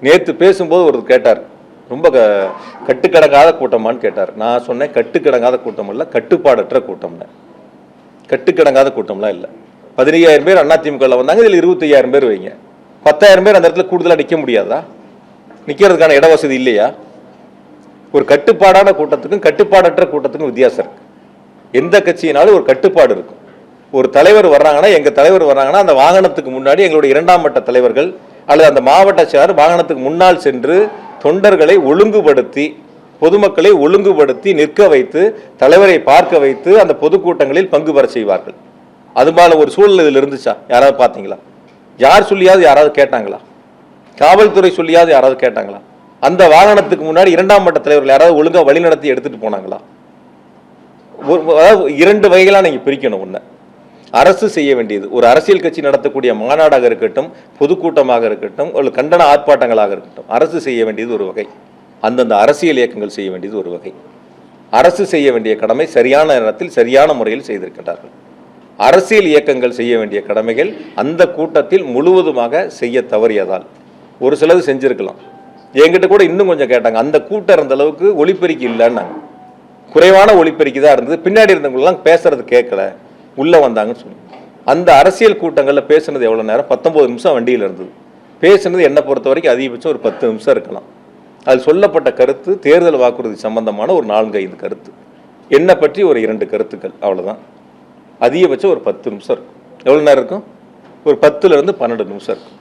நேற்று பேசும்போது ஒருத்தர் கேட்டார். ரொம்ப க கட்டுக்கடங்காத கூட்டமான்னு கேட்டார். நான் சொன்னேன் கட்டுக்கடங்காத கூட்டம் இல்லை கட்டுப்பாடற்ற கூட்டம்னு. கட்டுக்கடங்காத கூட்டம்லாம் இல்லை. பதினையாயிரம் பேர் அதிமுகவில் வந்தாங்க இதில் இருபத்தையாயிரம் பேர் வைங்க. பத்தாயிரம் பேர் அந்த இடத்துல கூடுதலாக நிற்க முடியாதா? நிற்கிறதுக்கான இட வசதி இல்லையா? ஒரு கட்டுப்பாடான கூட்டத்துக்கும் கட்டுப்பாடற்ற கூட்டத்துக்கும் வித்தியாசம் இருக்கு. எந்த கட்சியினாலும் ஒரு கட்டுப்பாடு இருக்கும். ஒரு தலைவர் வர்றாங்கன்னா எங்கள் தலைவர் வர்றாங்கன்னா அந்த வாகனத்துக்கு முன்னாடி எங்களுடைய இரண்டாம் மட்ட தலைவர்கள் அல்லது அந்த மாவட்ட சார் வாகனத்துக்கு முன்னால் சென்று தொண்டர்களை ஒழுங்குபடுத்தி பொதுமக்களை ஒழுங்குபடுத்தி நிற்க வைத்து தலைவரை பார்க்க வைத்து அந்த பொதுக்கூட்டங்களில் பங்கு பெற செய்வார்கள். அது போல ஒரு சூழல் இதில் இருந்துச்சா? யாராவது பார்த்தீங்களா? யார் சொல்லியாவது யாராவது கேட்டாங்களா? காவல்துறை சொல்லியாவது யாராவது கேட்டாங்களா? அந்த வாகனத்துக்கு முன்னாடி இரண்டாம் மட்ட தலைவர்கள் யாராவது ஒழுங்கா வழிநடத்தி எடுத்துகிட்டு போனாங்களா? ஒரு அதாவது இரண்டு வகைகளாக நீங்கள் பிரிக்கணும் ஒன்று அரசு செய்ய வேண்டியது. ஒரு அரசியல் கட்சி நடத்தக்கூடிய மாநாடாக இருக்கட்டும் பொதுக்கூட்டமாக இருக்கட்டும் ஒரு கண்டன ஆர்ப்பாட்டங்களாக இருக்கட்டும் அரசு செய்ய வேண்டியது ஒரு வகை. அந்தந்த அரசியல் இயக்கங்கள் செய்ய வேண்டியது ஒரு வகை. அரசு செய்ய வேண்டிய கடமை சரியான நேரத்தில் சரியான முறையில் செய்திருக்கின்றார்கள். அரசியல் இயக்கங்கள் செய்ய வேண்டிய கடமைகள் அந்த கூட்டத்தில் முழுவதுமாக செய்ய தவறியதால். ஒரு சிலது செஞ்சிருக்கலாம். என்கிட்ட கூட இன்னும் கொஞ்சம் கேட்டாங்க. அந்த கூட்டம் இருந்த அளவுக்கு ஒளிப்பெருக்கி இல்லைன்னாங்க. குறைவான ஒளிப்பெருக்கி தான் இருந்தது. பின்னாடி இருந்தவங்களெலாம் பேசுறது கேட்கல. உள்ளே வந்தாங்கன்னு சொல்லி. அந்த அரசியல் கூட்டங்களில் பேசுனது எவ்வளோ நேரம்? பத்தொம்போது நிமிஷம் வண்டியில் இருந்தது. பேசுனது என்னை பொறுத்த வரைக்கும் அதிகபட்சம் ஒரு பத்து நிமிஷம் இருக்கலாம். அது சொல்லப்பட்ட கருத்து தேர்தல் வாக்குறுதி சம்பந்தமான ஒரு நான்கு ஐந்து கருத்து. என்னை பற்றி ஒரு இரண்டு கருத்துக்கள் அவ்வளோதான் அதிகபட்சம் ஒரு பத்து நிமிஷம் இருக்கும். எவ்வளோ நேரம் இருக்கும்? ஒரு பத்துலேருந்து பன்னெண்டு நிமிஷம் இருக்கும்.